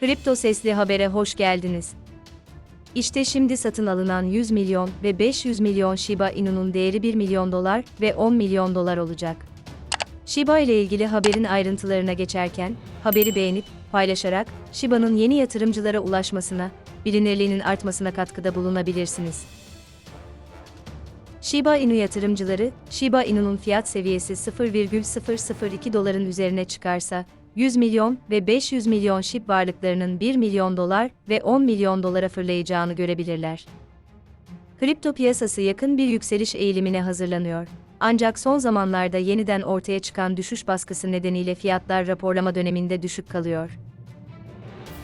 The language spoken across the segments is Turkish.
Kripto Sesli Haber'e hoş geldiniz. İşte şimdi satın alınan 100 milyon ve 500 milyon Shiba Inu'nun değeri 1 milyon dolar ve 10 milyon dolar olacak. Shiba ile ilgili haberin ayrıntılarına geçerken, haberi beğenip, paylaşarak, Shiba'nın yeni yatırımcılara ulaşmasına, bilinirliğinin artmasına katkıda bulunabilirsiniz. Shiba Inu yatırımcıları, Shiba Inu'nun fiyat seviyesi 0,002 doların üzerine çıkarsa, 100 milyon ve 500 milyon SHIB varlıklarının 1 milyon dolar ve 10 milyon dolara fırlayacağını görebilirler. Kripto piyasası yakın bir yükseliş eğilimine hazırlanıyor. Ancak son zamanlarda yeniden ortaya çıkan düşüş baskısı nedeniyle fiyatlar raporlama döneminde düşük kalıyor.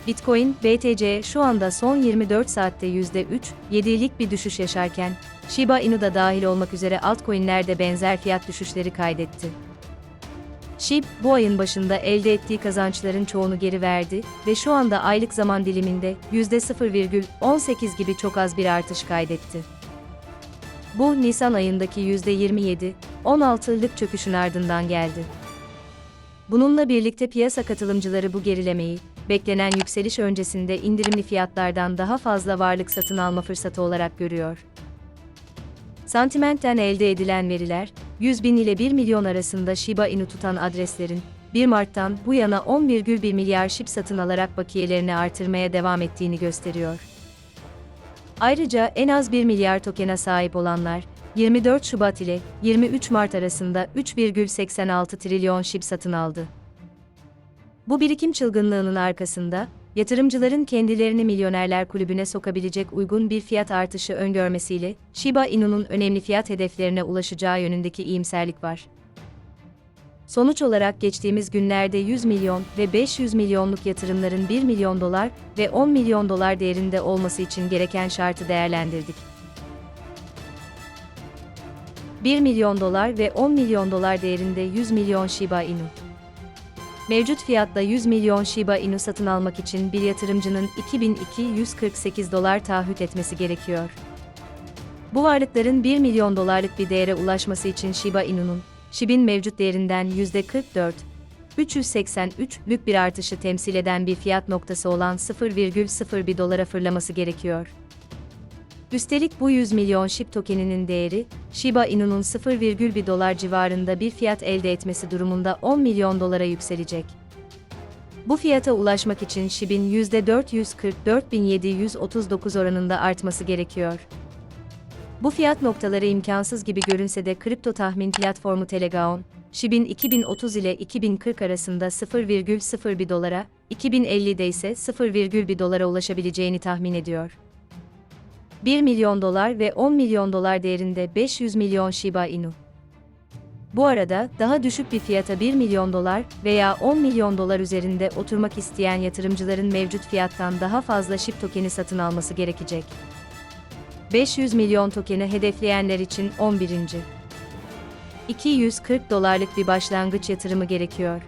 Bitcoin, BTC şu anda son 24 saatte %3,7'lik bir düşüş yaşarken, Shiba Inu da dahil olmak üzere altcoin'ler de benzer fiyat düşüşleri kaydetti. SHIB, bu ayın başında elde ettiği kazançların çoğunu geri verdi ve şu anda aylık zaman diliminde %0,18 gibi çok az bir artış kaydetti. Bu, Nisan ayındaki %27,16'lık çöküşün ardından geldi. Bununla birlikte piyasa katılımcıları bu gerilemeyi, beklenen yükseliş öncesinde indirimli fiyatlardan daha fazla varlık satın alma fırsatı olarak görüyor. Sentiment'ten elde edilen veriler, 100 bin ile 1 milyon arasında Shiba Inu tutan adreslerin, 1 Mart'tan bu yana 10,1 milyar SHIB satın alarak bakiyelerini artırmaya devam ettiğini gösteriyor. Ayrıca en az 1 milyar tokena sahip olanlar, 24 Şubat ile 23 Mart arasında 3,86 trilyon SHIB satın aldı. Bu birikim çılgınlığının arkasında, yatırımcıların kendilerini milyonerler kulübüne sokabilecek uygun bir fiyat artışı öngörmesiyle, Shiba Inu'nun önemli fiyat hedeflerine ulaşacağı yönündeki iyimserlik var. Sonuç olarak geçtiğimiz günlerde 100 milyon ve 500 milyonluk yatırımların 1 milyon dolar ve 10 milyon dolar değerinde olması için gereken şartı değerlendirdik. 1 milyon dolar ve 10 milyon dolar değerinde 100 milyon Shiba Inu. Mevcut fiyatla 100 milyon Shiba Inu satın almak için bir yatırımcının 2248 dolar taahhüt etmesi gerekiyor. Bu varlıkların 1 milyon dolarlık bir değere ulaşması için Shiba Inu'nun, SHIB'in mevcut değerinden %44, 383'lük bir artışı temsil eden bir fiyat noktası olan 0,01 dolara fırlaması gerekiyor. Üstelik bu 100 milyon SHIB tokeninin değeri, Shiba Inu'nun 0,1 dolar civarında bir fiyat elde etmesi durumunda 10 milyon dolara yükselecek. Bu fiyata ulaşmak için SHIB'in %444.739 oranında artması gerekiyor. Bu fiyat noktaları imkansız gibi görünse de kripto tahmin platformu Telegaon, SHIB'in 2030 ile 2040 arasında 0,01 dolara, 2050'de ise 0,1 dolara ulaşabileceğini tahmin ediyor. 1 milyon dolar ve 10 milyon dolar değerinde 500 milyon Shiba Inu. Bu arada, daha düşük bir fiyata 1 milyon dolar veya 10 milyon dolar üzerinde oturmak isteyen yatırımcıların mevcut fiyattan daha fazla SHIB tokeni satın alması gerekecek. 500 milyon tokeni hedefleyenler için 11. 240 dolarlık bir başlangıç yatırımı gerekiyor.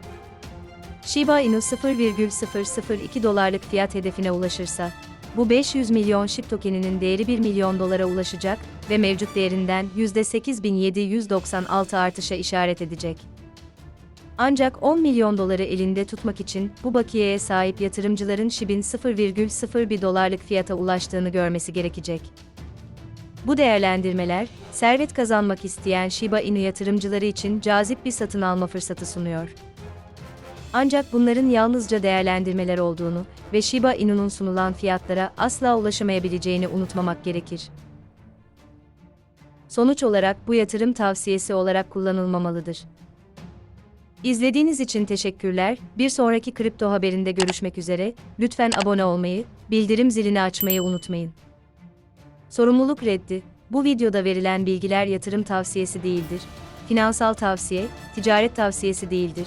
Shiba Inu 0,002 dolarlık fiyat hedefine ulaşırsa, bu 500 milyon SHIB tokeninin değeri 1 milyon dolara ulaşacak ve mevcut değerinden %8796 artışa işaret edecek. Ancak 10 milyon doları elinde tutmak için bu bakiyeye sahip yatırımcıların SHIB'in 0,01 dolarlık fiyata ulaştığını görmesi gerekecek. Bu değerlendirmeler, servet kazanmak isteyen Shiba Inu yatırımcıları için cazip bir satın alma fırsatı sunuyor. Ancak bunların yalnızca değerlendirmeler olduğunu ve Shiba Inu'nun sunulan fiyatlara asla ulaşamayabileceğini unutmamak gerekir. Sonuç olarak bu yatırım tavsiyesi olarak kullanılmamalıdır. İzlediğiniz için teşekkürler. Bir sonraki kripto haberinde görüşmek üzere. Lütfen abone olmayı, bildirim zilini açmayı unutmayın. Sorumluluk reddi. Bu videoda verilen bilgiler yatırım tavsiyesi değildir. Finansal tavsiye, ticaret tavsiyesi değildir.